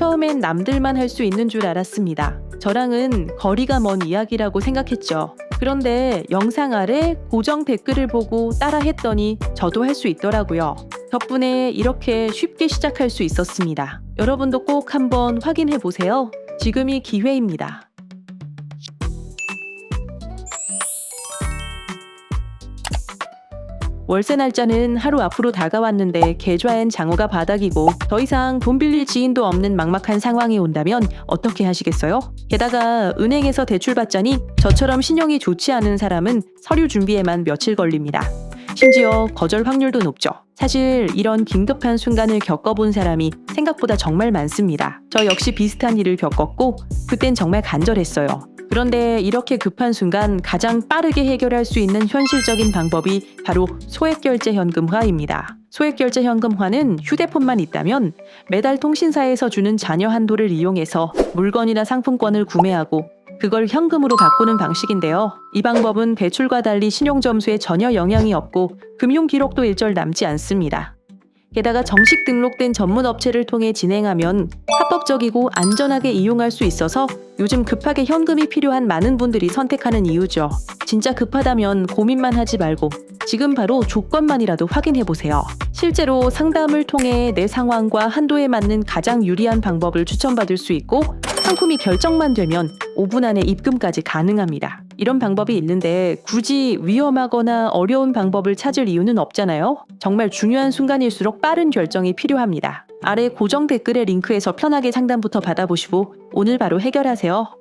처음엔 남들만 할 수 있는 줄 알았습니다. 저랑은 거리가 먼 이야기라고 생각했죠. 그런데 영상 아래 고정 댓글을 보고 따라 했더니 저도 할 수 있더라고요. 덕분에 이렇게 쉽게 시작할 수 있었습니다. 여러분도 꼭 한번 확인해 보세요. 지금이 기회입니다. 월세 날짜는 하루 앞으로 다가왔는데 계좌엔 장어가 바닥이고 더 이상 돈 빌릴 지인도 없는 막막한 상황이 온다면 어떻게 하시겠어요? 게다가 은행에서 대출 받자니 저처럼 신용이 좋지 않은 사람은 서류 준비에만 며칠 걸립니다. 심지어 거절 확률도 높죠. 사실 이런 긴급한 순간을 겪어본 사람이 생각보다 정말 많습니다. 저 역시 비슷한 일을 겪었고 그땐 정말 간절했어요. 그런데 이렇게 급한 순간 가장 빠르게 해결할 수 있는 현실적인 방법이 바로 소액결제 현금화입니다. 소액결제 현금화는 휴대폰만 있다면 매달 통신사에서 주는 잔여 한도를 이용해서 물건이나 상품권을 구매하고 그걸 현금으로 바꾸는 방식인데요. 이 방법은 대출과 달리 신용 점수에 전혀 영향이 없고 금융 기록도 일절 남지 않습니다. 게다가 정식 등록된 전문 업체를 통해 진행하면 합법적이고 안전하게 이용할 수 있어서 요즘 급하게 현금이 필요한 많은 분들이 선택하는 이유죠. 진짜 급하다면 고민만 하지 말고 지금 바로 조건만이라도 확인해 보세요. 실제로 상담을 통해 내 상황과 한도에 맞는 가장 유리한 방법을 추천받을 수 있고 상품이 결정만 되면 5분 안에 입금까지 가능합니다. 이런 방법이 있는데 굳이 위험하거나 어려운 방법을 찾을 이유는 없잖아요. 정말 중요한 순간일수록 빠른 결정이 필요합니다. 아래 고정 댓글의 링크에서 편하게 상담부터 받아보시고 오늘 바로 해결하세요.